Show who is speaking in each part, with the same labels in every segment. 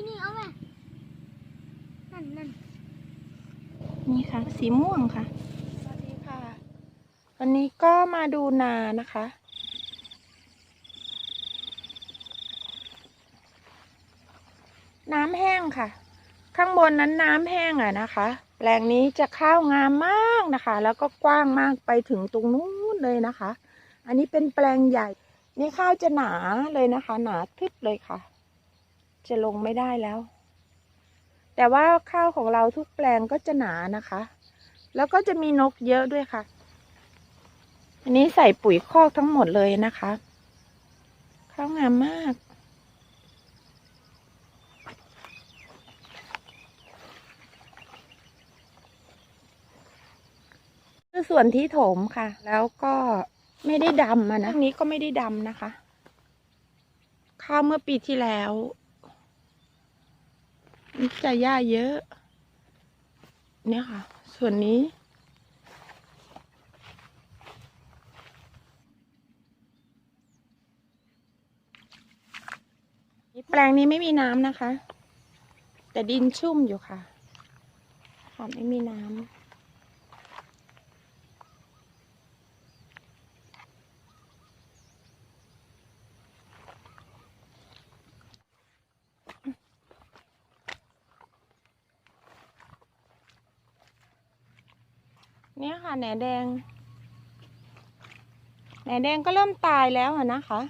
Speaker 1: นี่นี่เอาไหมนั่นนั่น
Speaker 2: นี่ค่ะ สีม่วงค่ะ สวัสดีค่ะ วันนี้ก็มาดูนานะคะ น้ำแห้งค่ะ ข้างบนนั้นน้ำแห้งอะนะคะแปลงนี้จะข้าวงามมากนะคะ แล้วก็กว้างมากไปถึงตรงนู้นเลยนะคะ อันนี้เป็นแปลงใหญ่ นี่ข้าวจะหนาเลยนะคะ หนาทึบเลยค่ะ จะลงไม่ได้แล้ว แต่ว่าข้าวของเราทุกแปลงก็จะหนานะคะ แล้วก็จะมีนกเยอะด้วยค่ะ อันนี้ใส่ปุ๋ยคอกทั้งหมดเลยนะคะ ข้าวงามมากคือส่วนที่โถมค่ะ แล้วก็ไม่ได้ดำอะนะนี้ก็ไม่ได้ดำนะคะ ข้าวเมื่อปีที่แล้ว นี่จะหญ้าเยอะ เนี่ยค่ะ ส่วนนี้ แปลงนี้ไม่มีน้ำนะคะ แต่ดินชุ่มอยู่ค่ะ ค่ะไม่มีน้ำ เนี่ยค่ะแหนแดง แหนแดงก็เริ่มตายแล้วนะคะ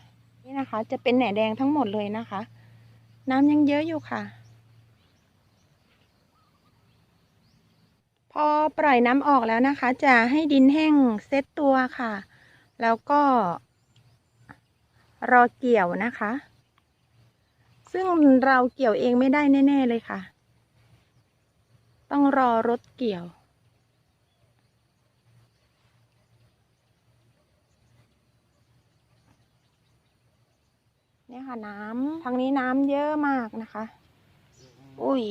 Speaker 2: นี่นะคะ จะเป็นแหนแดงทั้งหมดเลยนะคะ น้ำยังเยอะอยู่ค่ะ พอปล่อยน้ำออกแล้วนะคะ จะให้ดินแห้งเซตตัวค่ะ แล้วก็รอเกี่ยวนะคะ ซึ่งเราเกี่ยวเองไม่ได้แน่ ๆ เลยค่ะ ต้องรอรถเกี่ยว เนี่ยค่ะน้ำทางนี้น้ำเยอะมากนะคะ อุ้ย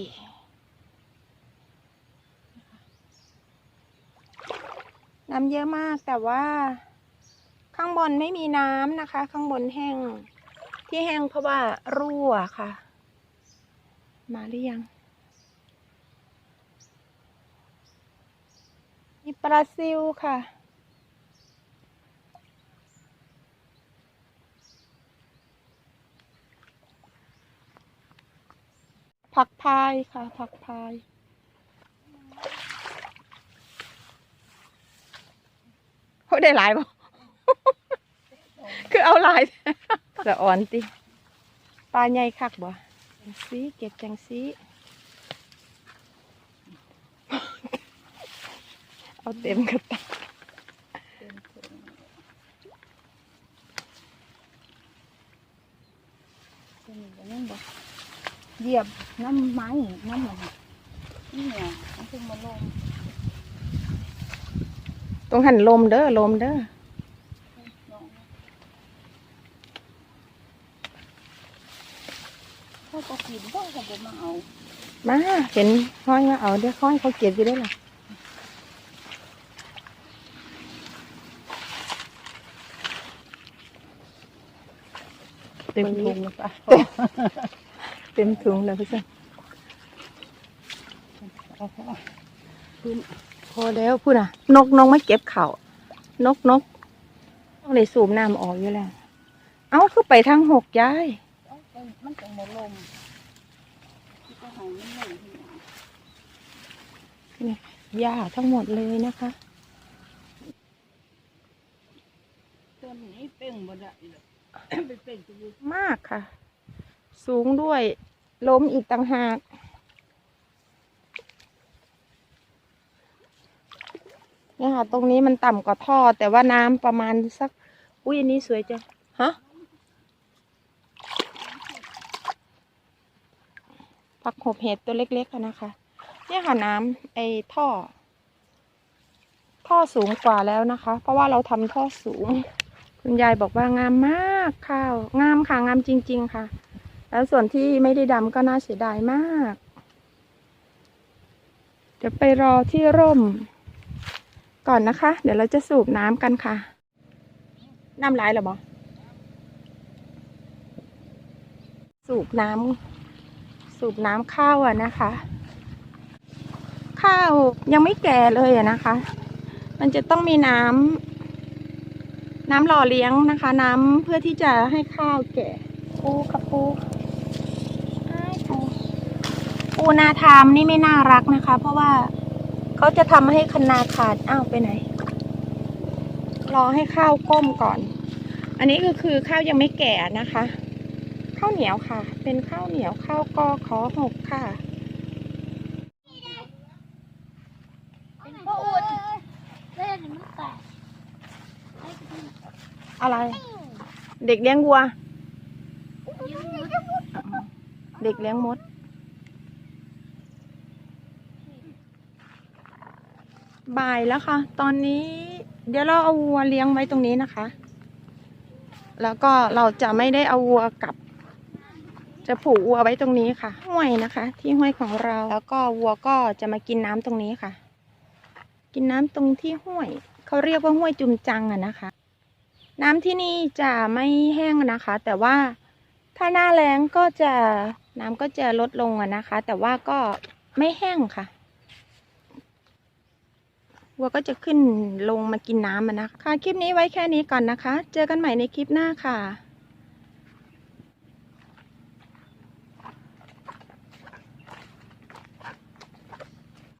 Speaker 2: น้ำเยอะมากแต่ว่าข้างบนไม่มีน้ำนะคะ ข้างบนแห้งที่แห้งเพราะว่ารั่วค่ะ มาหรือยัง มีปลาซิวค่ะ ผักพายค่ะ ผักพายเขาได้หลายบ่คือเอาหลายสะอ่อนติปลาใหญ่คักบ่จังซีเก็บจังซีเอาเต็มกระตา
Speaker 1: เป็นอย่างนั้นบ่เห ยียบน้ำไม้น้ำมันนี่เนี่ยมันเพิ่งมาลง
Speaker 2: ตรงหันลมเด้อลมเด้อ
Speaker 1: น้องเขาก็กินบ่เขาบ่มาเอา
Speaker 2: มาเห็นห้อยมาเอาเดี๋ยวห้อยเขาเก็บอยู่ได้หรอเต็มถุงแล้วปะ เต็มถุงแล้วพี่จ๊ะ
Speaker 1: พื้น
Speaker 2: พอแล้วพูดน่ะ นกนกไม่เก็บเข่านกนกต้องเลยสูบน้ำออกอยู่แล้ว เอ้าคือไปทางหกย้าย
Speaker 1: มันจะมลงที่ก็ให้มันลงที่ห
Speaker 2: ญ้าทั้งหมดเลยนะคะ
Speaker 1: ต้นนี้เป่งบ่ได้เลยไปเป่งตัว
Speaker 2: มากค่ะ สูงด้วยล้มอีกต่างหาก เนี่ยค่ะ ตรงนี้มันต่ำกว่าท่อ แต่ว่าน้ำประมาณสัก อุ้ยอันนี้สวยจังฮะผักหบเห็ดตัวเล็กๆนะคะ เนี่ยค่ะน้ำไอ้ท่อ ท่อสูงกว่าแล้วนะคะ เพราะว่าเราทำท่อสูง คุณยายบอกว่างามมากข้าว งามค่ะ งามจริง ๆ ค่ะ แล้วส่วนที่ไม่ได้ดำก็น่าเสียดายมาก เดี๋ยวไปรอที่ร่ม ก่อนนะคะ เดี๋ยวเราจะสูบน้ำกันค่ะ น้ำไหลายหรอบอสูบน้ำสูบน้ำข้าวอะนะคะ ข้าวยังไม่แก่เลยอะนะคะ มันจะต้องมีน้ำน้ำหล่อเลี้ยงนะคะ น้ำเพื่อที่จะให้ข้าวแก่ปูกับปูอ้ายปู ปูนาทามนี่ไม่น่ารักนะคะ เพราะว่าเขาจะทำให้คันนาขาดอ้าวไปไหน รอให้ข้าวก้มก่อน อันนี้ก็คือข้าวยังไม่แก่นะคะ ข้าวเหนียวค่ะ เป็นข้าวเหนียวข้าวกอขอหกค่ะ
Speaker 1: เป็นพ่ออุดเล่นมันแตก
Speaker 2: อะไร เด็กเลี้ยงวัว เด็กเลี้ยงมด บ่ายแล้วค่ะ ตอนนี้เดี๋ยวเราเอาวัวเลี้ยงไว้ตรงนี้นะคะ แล้วก็เราจะไม่ได้เอาวัวกลับ จะผูกวัวไว้ตรงนี้ค่ะ ห้วยนะคะ ที่ห้วยของเรา แล้วก็วัวก็จะมากินน้ำตรงนี้ค่ะ กินน้ำตรงที่ห้วย เขาเรียกว่าห้วยจุมจังอะนะคะ น้ำที่นี่จะไม่แห้งนะคะ แต่ว่าถ้าหน้าแล้งก็จะน้ำก็จะลดลงอะนะคะ แต่ว่าก็ไม่แห้งค่ะ วัวก็จะขึ้นลงมากินน้ำนะค่ะคลิปนี้ไว้แค่นี้ก่อนนะคะ เจอกันใหม่ในคลิปหน้าค่ะ